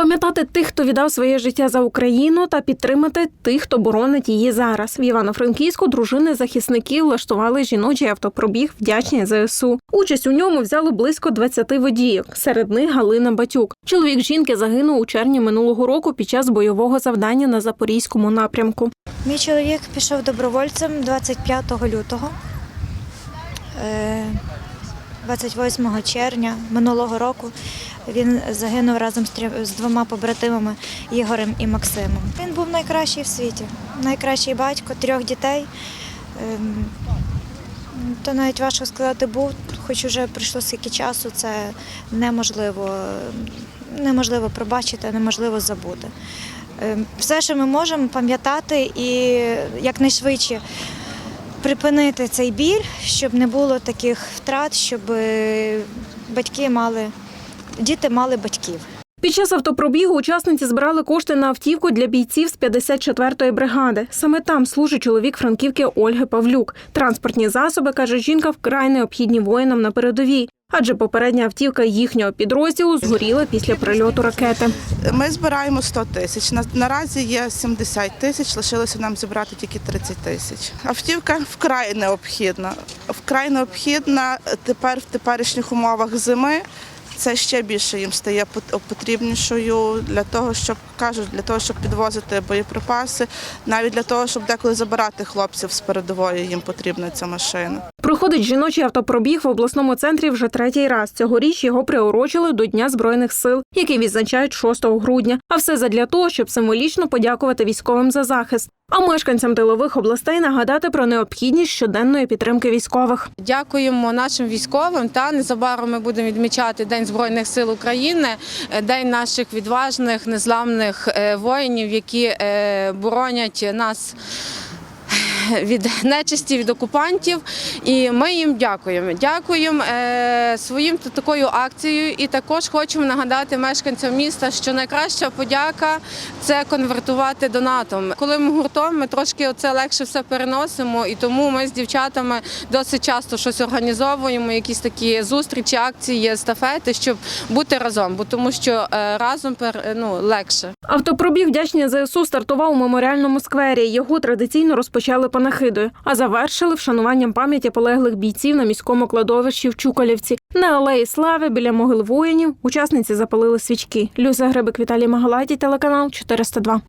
Пам'ятати тих, хто віддав своє життя за Україну, та підтримати тих, хто боронить її зараз. В Івано-Франківську дружини захисників влаштували жіночий автопробіг вдячні ЗСУ. Участь у ньому взяло близько 20 водіїв. Серед них Галина Батюк. Чоловік жінки загинув у червні минулого року під час бойового завдання на запорізькому напрямку. Мій чоловік пішов добровольцем 25 лютого. Е, 28 червня минулого року він загинув разом з двома побратимами Ігорем і Максимом. Він був найкращий в світі, найкращий батько трьох дітей. Ем, То навіть важко сказати був, хоч уже пройшло скільки часу, це неможливо, неможливо пробачити, неможливо забути. Ем, Все, що ми можемо пам'ятати і якнайшвидше припинити цей біль, щоб не було таких втрат, щоб е, батьки мали, діти мали батьків. Під час автопробігу учасниці збирали кошти на автівку для бійців з 54-ї бригади. Саме там служить чоловік франківки Ольги Павлюк. Транспортні засоби, каже жінка, вкрай необхідні воїнам на передовій. Адже попередня автівка їхнього підрозділу згоріла після прильоту ракети. Ми збираємо 100 тисяч. Наразі є 70 тисяч, лишилося нам зібрати тільки 30 тисяч. Автівка вкрай необхідна. Вкрай необхідна тепер в теперішніх умовах зими. Це ще більше їм стає потрібнішою для того, щоб кажуть, для того, щоб підвозити боєприпаси, навіть для того, щоб деколи забирати хлопців з передової, їм потрібна ця машина. Проходить жіночий автопробіг в обласному центрі вже третій раз. Цьогоріч його приурочили до Дня збройних сил, який відзначають 6 грудня. А все задля того, щоб символічно подякувати військовим за захист. А мешканцям тилових областей нагадати про необхідність щоденної підтримки військових. Дякуємо нашим військовим. Та незабаром ми будемо відмічати День Збройних сил України, е, день наших відважних, незламних е, воїнів, які е, боронять нас. Від нечисті, від окупантів, і ми їм дякуємо. Дякуємо е, своїм такою акцією. І також хочемо нагадати мешканцям міста, що найкраща подяка це конвертувати донатом. Коли ми гуртом, ми трошки оце легше все переносимо, і тому ми з дівчатами досить часто щось організовуємо, якісь такі зустрічі, акції, естафети, щоб бути разом, бо тому що е, разом пер- ну, легше. Автопробіг вдячні ЗСУ стартував у меморіальному сквері. Його традиційно розпочали панахидою, а завершили вшануванням пам'яті полеглих бійців на міському кладовищі в Чуколівці. На алеї Слави біля могил воїнів учасниці запалили свічки. Люся Грибик, Віталій Магалаті, телеканал 402.